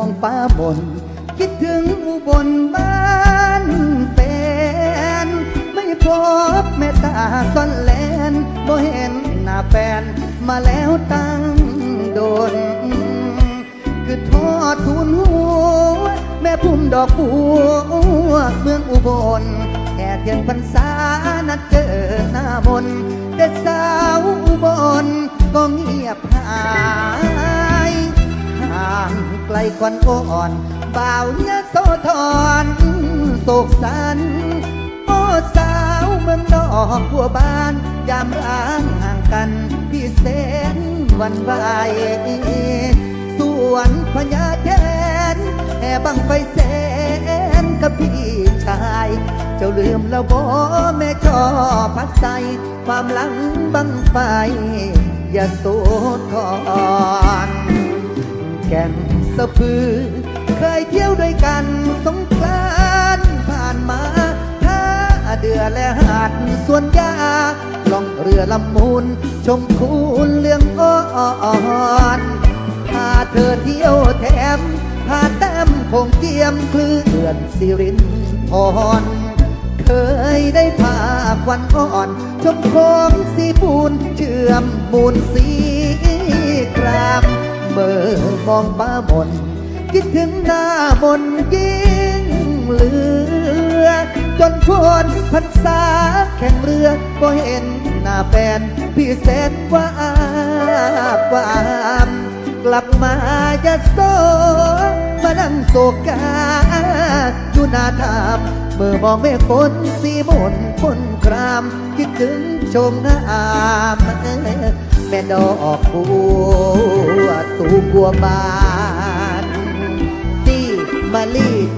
มองฟ้าบน คิดถึงอุบลบ้านแฟน ไม่พบแม่ตาซ่อนแลนบ่เห็นหน้าแฟนมาแล้วตั้งโดน คือทอดทุนหัวแม่พุ่มดอกบัวเมืองอุบลแค่เทียนพรรษานัดเจอหน้ามนแต่สาวอุบลก็เงียบหายห่า ลควันอ่อนบ่าวยะโสธรโศกสันโอ้สาวเมืองดอกบัวบานยามร้างห่างกันพี่เสนวันไหวสวนพญาแทนแห่บังไฟแสนกับพี่ชาย เจ้าลืมแล้วบ่แม่ชอบพัดใสความหลังบังไฟอย่าโสธรแก่น สะพือ เคยเที่ยวด้วยกันสงกรานผ่านมาท่าเดือและหาดสวนยาล่องเรือลำมูล ชมคูนเรื่องอ่อนพาเธอเที่ยวแถมพาแต้มคงเกียมคลื่อนสิรินพรเคยได้พาควันอ่อน ชมโคงสีปูนเชื่อมมูลสีคราม เมื่อมองป้ามนคิดถึงหน้ามนยิ่งเหลือ จนพวนพรรษาแข่งเรือก็เห็นหน้าแฟนพี่แสนว่าบวามกลับมาจะโซมานั่งโศกาอยู่หน้าทามเมื่อมองแม่คนสีมนคนคราม คิดถึงชมงามแม่ ดอกบัวตูบัวบาน ที่มาลีตี